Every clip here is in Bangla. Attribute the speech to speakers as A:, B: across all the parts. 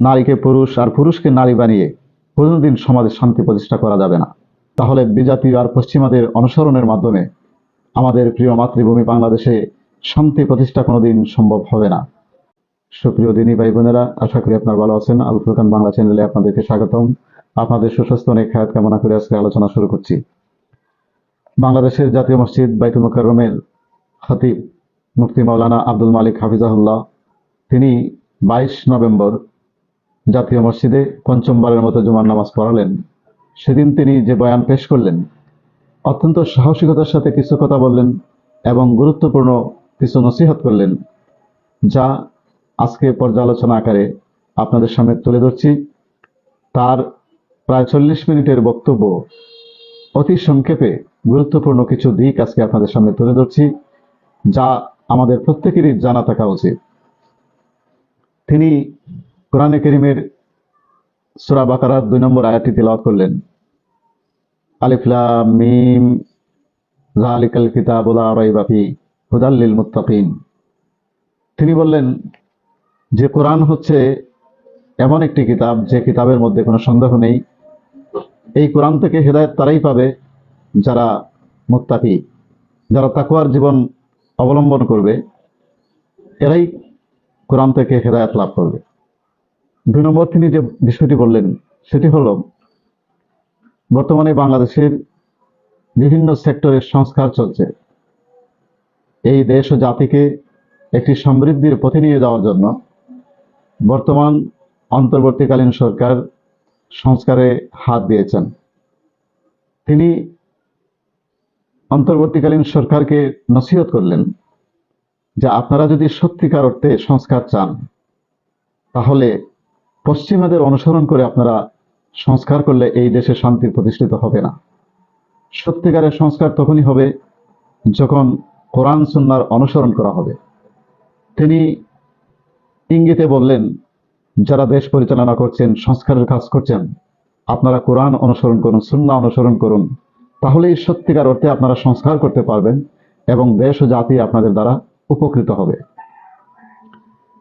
A: নারীকে পুরুষ আর পুরুষকে নারী বানিয়ে কোনোদিন সমাজে শান্তি প্রতিষ্ঠা করা যাবে না। তাহলে বিজাতীয় আর পশ্চিমাদের অনুসরণের মাধ্যমে আমাদের প্রিয় মাতৃভূমি বাংলাদেশে শান্তি প্রতিষ্ঠা কোনোদিন সম্ভব হবে না। সুপ্রিয় দিনী ভাই বোনেরা, আশা করি আপনারা ভালো আছেন। আল ফুরকান বাংলা চ্যানেলে আপনাদেরকে স্বাগতম। আপনাদের সুস্বাস্থ্য অনেক খায়াত কামনা করে আজকে আলোচনা শুরু করছি। বাংলাদেশের জাতীয় মসজিদ বাইতুল মুকাররমের খতিব মুফতি মাওলানা আব্দুল মালিক হাফিজাহুল্লাহ, তিনি বাইশ নভেম্বর জাতীয় মসজিদে পঞ্চমবারের মতো জুমার নামাজ পড়ালেন। সেদিন তিনি যে বয়ান পেশ করলেন, অত্যন্ত সাহসিকতার সাথে কিছু কথা বললেন এবং গুরুত্বপূর্ণ কিছু নসিহত করলেন, যা আজকে পর্যালোচনা আকারে আপনাদের সামনে তুলে ধরছি। তার প্রায় চল্লিশ মিনিটের বক্তব্য অতি সংক্ষেপে গুরুত্বপূর্ণ কিছু দিক আজকে আপনাদের সামনে তুলে ধরছি, যা আমাদের প্রত্যেকেরই জানা থাকা উচিত। তিনি কোরআনে করিমের সুরা বাকারার দুই নম্বর আয়াতটি তেলাওয়াত করলেন। আলিফলাম মিম জালিকাল কিতাবুল রাইবা ফি হুদাল্লিল মুত্তাকিন। তিনি বললেন, যে কোরআন হচ্ছে এমন একটি কিতাব, যে কিতাবের মধ্যে কোনো সন্দেহ নেই। এই কোরআন থেকে হেদায়ত তারাই পাবে যারা মুত্তাকি, যারা তাকুয়ার জীবন অবলম্বন করবে। এরাই কোরআন থেকে হেদায়ত লাভ করবে। দুই নম্বর তিনি যে বিষয়টি বললেন, সেটি হলো, বর্তমানে বাংলাদেশের বিভিন্ন সেক্টরের সংস্কার চলছে। এই দেশ ও জাতিকে একটি সমৃদ্ধির পথে নিয়ে যাওয়ার জন্য বর্তমান অন্তর্বর্তীকালীন সরকার সংস্কারে হাত দিয়েছেন। তিনি অন্তর্বর্তীকালীন সরকারকে নসিহত করলেন যে আপনারা যদি সত্যিকার অর্থে সংস্কার চান, তাহলে পশ্চিমাদের অনুসরণ করে আপনারা সংস্কার করলে এই দেশে শান্তি প্রতিষ্ঠিত হবে না। সত্যিকারের সংস্কার তখনই হবে যখন কোরআন সুন্নার অনুসরণ করা হবে। তিনি ইঙ্গিতে বললেন, যারা দেশ পরিচালনা করছেন, সংস্কারের কাজ করছেন, আপনারা কোরআন অনুসরণ করুন, সুন্না অনুসরণ করুন, তাহলেই সত্যিকার অর্থে আপনারা সংস্কার করতে পারবেন এবং দেশ ও জাতি আপনাদের দ্বারা উপকৃত হবে।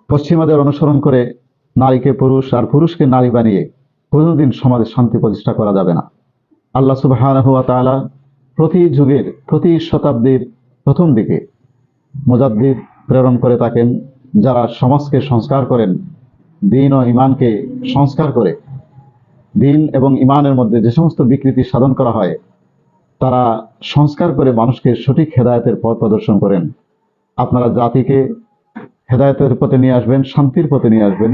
A: পশ্চিমাদের অনুসরণ করে নারীকে পুরুষ আর পুরুষকে নারী বানিয়ে কোনোদিন সমাজে শান্তি প্রতিষ্ঠা করা যাবে না। আল্লাহ সুবাহ প্রতি যুগের, প্রতি শতাব্দীর প্রথম দিকে মুজাদ্দিদ প্রেরণ করে থাকেন, যারা সমাজকে সংস্কার করেন, দিন ও ইমানকে সংস্কার করে, দিন এবং ইমানের মধ্যে যে সমস্ত বিকৃতি সাধন করা হয়, তারা সংস্কার করে মানুষকে সঠিক হেদায়তের পথ প্রদর্শন করেন। আপনারা জাতিকে হেদায়তের পথে নিয়ে আসবেন, শান্তির পথে নিয়ে আসবেন।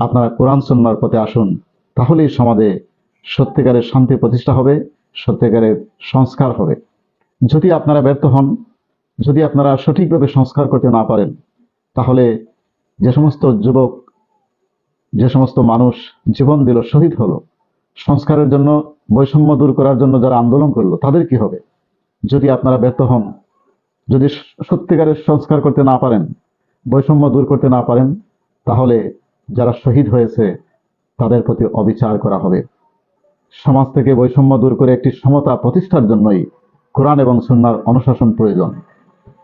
A: আপনারা কোরআন সন্ন্যার পথে আসুন, তাহলেই সমাজে সত্যিকারের শান্তি প্রতিষ্ঠা হবে, সত্যিকারের সংস্কার হবে। যদি আপনারা ব্যর্থ হন, যদি আপনারা সঠিকভাবে সংস্কার করতে না পারেন, তাহলে যে সমস্ত যুবক, যে সমস্ত মানুষ জীবন দিল, শহীদ হলো, সংস্কারের জন্য, বৈষম্য দূর করার জন্য যারা আন্দোলন করল, তাদের কি হবে? যদি আপনারা ব্যর্থ হন, যদি সত্যিকারের সংস্কার করতে না পারেন, বৈষম্য দূর করতে না পারেন, তাহলে যারা শহীদ হয়েছে, তাদের প্রতি অবিচার করা হবে। সমাজ থেকে বৈষম্য দূর করে একটি সমতা প্রতিষ্ঠার জন্যই কোরআন এবং সুন্নার অনুশাসন প্রয়োজন।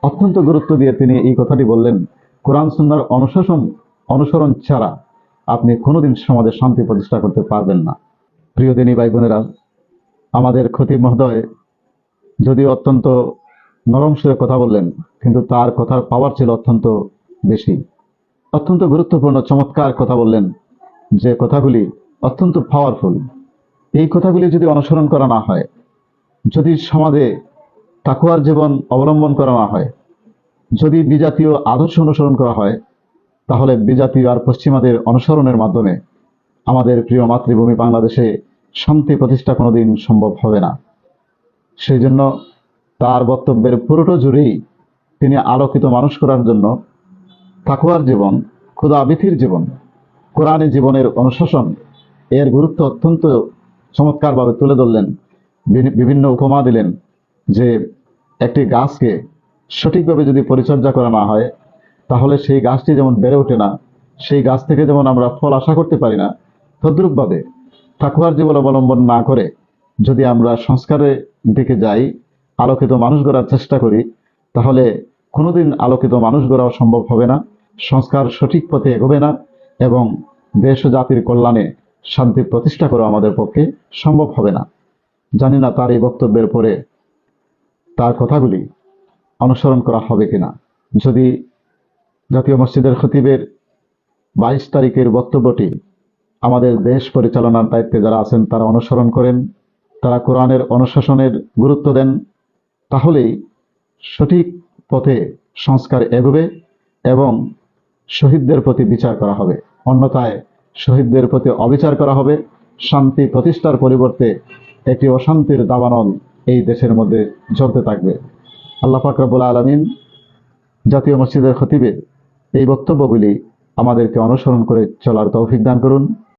A: অত্যন্ত গুরুত্ব দিয়ে তিনি এই কথাটি বললেন, কোরআন, সুন্নার অনুশাসন, অনুসরণ ছাড়া আপনি কোনোদিন সমাজে শান্তি প্রতিষ্ঠা করতে পারবেন না। প্রিয় দিনী ভাই বোনেরা, আমাদের ক্ষতি মহোদয় যদিও অত্যন্ত নরম সুরে কথা বললেন, কিন্তু তার কথার পাওয়ার ছিল অত্যন্ত বেশি। অত্যন্ত গুরুত্বপূর্ণ, চমৎকার কথা বললেন যে কথাগুলি অত্যন্ত পাওয়ারফুল এই কথাগুলি যদি অনুসরণ করা না হয়, যদি সমাজে তাকুয়ার জীবন অবলম্বন করা না হয়, যদি বিজাতীয় আদর্শ অনুসরণ করা হয়, তাহলে বিজাতীয় আর পশ্চিমাদের অনুসরণের মাধ্যমে আমাদের প্রিয় মাতৃভূমি বাংলাদেশে শান্তি প্রতিষ্ঠা কোনোদিন সম্ভব হবে না। সেই জন্য তার বক্তব্যের পুরোটা জুড়েই তিনি আলোকিত মানুষ করার জন্য তাকুয়ার জীবন ক্ষুদা আবিথির জীবন, কোরআনী জীবনের অনুশাসন, এর গুরুত্ব অত্যন্ত চমৎকারভাবে তুলে ধরলেন বিভিন্ন উপমা দিলেন যে একটি গাছকে সঠিকভাবে যদি পরিচর্যা করা না হয়, তাহলে সেই গাছটি যেমন বেড়ে ওঠে না, সেই গাছ থেকে যেমন আমরা ফল আশা করতে পারি না, তদ্রূপভাবে তাকুয়ার জীবন অবলম্বন না করে যদি আমরা সংস্কারের দিকে যাই, আলোকিত মানুষ গড়ার চেষ্টা করি, তাহলে কোনোদিন আলোকিত মানুষ গড়াও সম্ভব হবে না। সংস্কার সঠিক পথে এগোবে না এবং দেশ ও জাতির কল্যাণে শান্তি প্রতিষ্ঠা করা আমাদের পক্ষে সম্ভব হবে না। জানি না তার এই বক্তব্যের পরে তার কথাগুলি অনুসরণ করা হবে কিনা। যদি জাতীয় মসজিদের খতিবের বাইশ তারিখের বক্তব্যটি আমাদের দেশ পরিচালনার দায়িত্বে যারা আছেন তারা অনুসরণ করেন, তারা কোরআনের অনুশাসনের গুরুত্ব দেন, তাহলেই সঠিক পথে সংস্কার এগোবে এবং শহীদদের প্রতি বিচার করা হবে। অন্যথায় শহীদদের প্রতি অবিচার করা হবে। শান্তি প্রতিষ্ঠার পরিবর্তে একটি অশান্তির দাবানল এই দেশের মধ্যে ঝরতে থাকবে। আল্লাহ ফাকরাবুল আলমিন জাতীয় মসজিদের খতিবের এই বক্তব্যগুলি আমাদেরকে অনুসরণ করে চলার তৌফিক দান করুন।